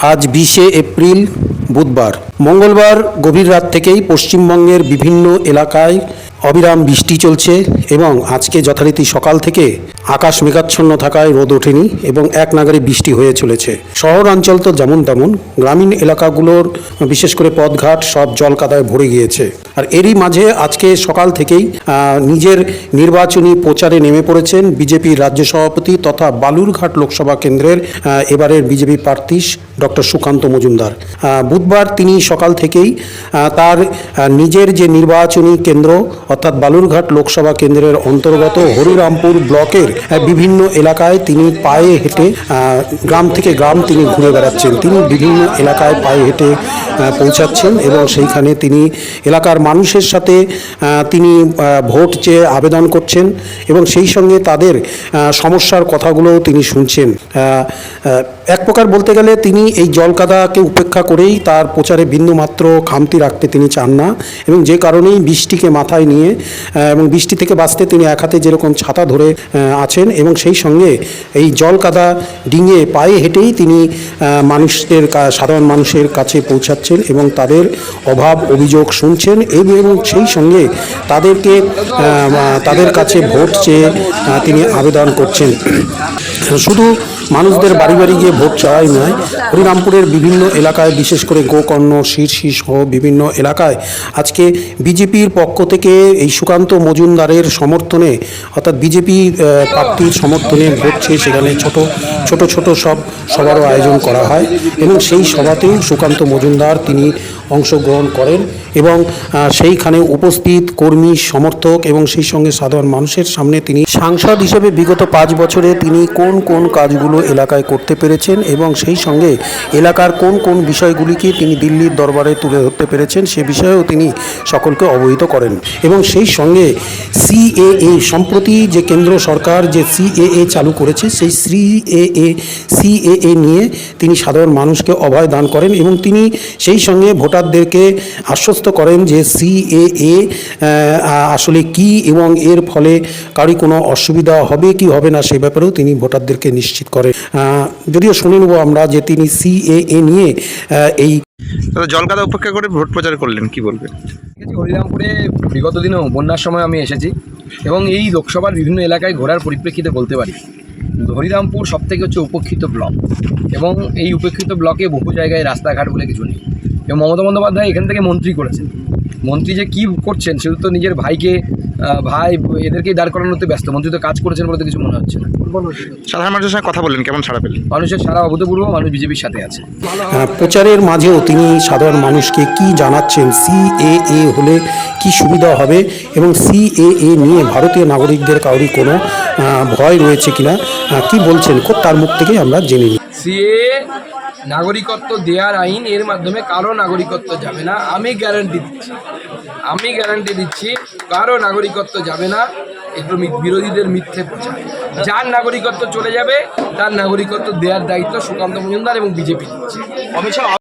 আজ বিশে এপ্রিল বুধবার। মঙ্গলবার গভীর রাত থেকেই পশ্চিমবঙ্গের বিভিন্ন এলাকায় অবিরাম বৃষ্টি চলছে এবং আজকে যথারীতি সকাল থেকে আকাশ মেঘাচ্ছন্ন থাকায় রোদ ওঠেনি এবং এক নাগারে বৃষ্টি হয়ে চলেছে। শহর অঞ্চল তো যেমন তেমন, গ্রামীণ এলাকাগুলোর বিশেষ করে পথঘাট সব জল কাদায় ভরে গিয়েছে। আর এরই মাঝে আজকে সকাল থেকেই নিজের নির্বাচনী প্রচারে নেমে পড়েছেন বিজেপির রাজ্য সভাপতি তথা বালুরঘাট লোকসভা কেন্দ্রের এবারের বিজেপি প্রার্থী ডক্টর সুকান্ত মজুমদার। বুধবার তিনি সকাল থেকেই তার নিজের যে নির্বাচনী কেন্দ্র, অর্থাৎ বালুরঘাট লোকসভা কেন্দ্রের অন্তর্গত হরিরামপুর ব্লকের বিভিন্ন এলাকায় তিনি পায়ে হেঁটে গ্রাম থেকে গ্রাম তিনি ঘুরে বেড়াচ্ছেন। তিনি বিভিন্ন এলাকায় পায়ে হেঁটে পৌঁছাচ্ছেন এবং সেইখানে তিনি এলাকার মানুষের সাথে তিনি ভোট চেয়ে আবেদন করছেন এবং সেই সঙ্গে তাদের সমস্যার কথাগুলোও তিনি শুনছেন। এক প্রকার বলতে গেলে তিনি এই জলকাদাকে উপেক্ষা করেই তার প্রচারে বিন্দুমাত্র খামতি রাখতে তিনি চান না এবং যে কারণেই বৃষ্টিকে মাথায় নিয়ে এবং বৃষ্টি থেকে বাঁচতে তিনি এক হাতে যেরকম ছাতা ধরে আছেন এবং সেই সঙ্গে এই জল কাদা ডিঙে পায়ে হেঁটেই তিনি মানুষদের সাধারণ মানুষের কাছে পৌঁছাচ্ছেন এবং তাদের অভাব অভিযোগ শুনছেন এবং সেই সঙ্গে তাদেরকে তাদের কাছে ভোট চেয়ে তিনি আবেদন করছেন। শুধু মানুষদের বাড়ি বাড়ি গিয়ে ভোট চাওয়াই নয়, হরিরামপুরের বিভিন্ন এলাকায়, বিশেষ করে গোকর্ণ শীর্ষি সহ বিভিন্ন এলাকায়। আজকে বিজেপির পক্ষ থেকে এই সুকান্ত মজুমদারের সমর্থনে, অর্থাৎ বিজেপি প্রার্থীর সমর্থনে ভোট চেয়ে সেখানে ছোট ছোট ছোট সব সভারও আয়োজন করা হয় এবং সেই সভাতেও সুকান্ত মজুমদার তিনি অংশগ্রহণ করেন এবং সেইখানে উপস্থিত কর্মী, সমর্থক এবং সেই সঙ্গে সাধারণ মানুষের সামনে তিনি সাংসদ হিসেবে বিগত পাঁচ বছরে তিনি কোন কোন কাজগুলো এলাকায় করতে পেরেছেন এবং সেই সঙ্গে এলাকার কোন কোন বিষয়গুলিকে তিনি দিল্লির দরবারে তুলে ধরতে পেরেছেন সে বিষয়েও তিনি সকলকে অবহিত করেন। এবং সেই সঙ্গে সিএএ সম্প্রতি যে কেন্দ্র সরকার যে সিএএ চালু করেছে, সেই সিএএ সিএএ নিয়ে তিনি সাধারণ মানুষকে অভয় দান করেন এবং তিনি সেই সঙ্গে ভোটারদেরকে আশ্বস্ত করেন যে সিএএ আসলে কি এবং এর ফলে কারি কোনো অসুবিধা হবে, কি হবে না সে ব্যাপারেও তিনি ভোটারদেরকে নিশ্চিত করেন। আহ, যদিও শুনে নেব আমরা যে তিনি সিএএ নিয়ে এই জলকাদা উপেক্ষা করে ভোট প্রচার করলেন কি বলবেন? ঠিক আছে হরিরামপুরে বিগত দিনেও বন্যার সময় আমি এসেছি এবং এই লোকসভার বিভিন্ন এলাকায় ঘোরার পরিপ্রেক্ষিতে বলতে পারি হরিরামপুর সব থেকে হচ্ছে উপেক্ষিত ব্লক এবং এই উপেক্ষিত ব্লকে বহু জায়গায় রাস্তাঘাট বলে কিছু নেই। এবং মমতা বন্দ্যোপাধ্যায় এখান থেকে মন্ত্রী করেছেন। মন্ত্রী যে কী করছেন শুধু তো নিজের ভাইকে ভাই এদেরকেই দাঁড় করানোতে ব্যস্ত। মন্ত্রী তো কাজ করেছেন বলে তো কিছু মনে হচ্ছে না। সাধারণ মানুষের সঙ্গে কথা বললেন কেমন ছাড়া পেলেন? মানুষের সারা অভূতপূর্ব মানুষ বিজেপির সাথে আছে। প্রচারের মাঝেও তিনি সাধারণ মানুষকে কি জানাচ্ছেন? সিএএ হলে কি সুবিধা হবে? এবং সিএএ নিয়ে ভারতীয় নাগরিকদের কাউরি কোনো ভয় রয়েছে কিনা কি বলছেন? তার মুখ থেকেই আমরা জেনে নিই। সিএ নাগরিকত্ব দেওয়ার আইন এর মাধ্যমে কারও নাগরিকত্ব যাবে না আমি গ্যারান্টি দিচ্ছি। আমি গ্যারান্টি দিচ্ছি কারও নাগরিকত্ব যাবে না এগুলো বিরোধীদের মিথ্যে প্রচার। যার নাগরিকত্ব চলে যাবে তার নাগরিকত্ব দেওয়ার দায়িত্ব সুকান্ত মজুমদার এবং বিজেপি দিচ্ছে।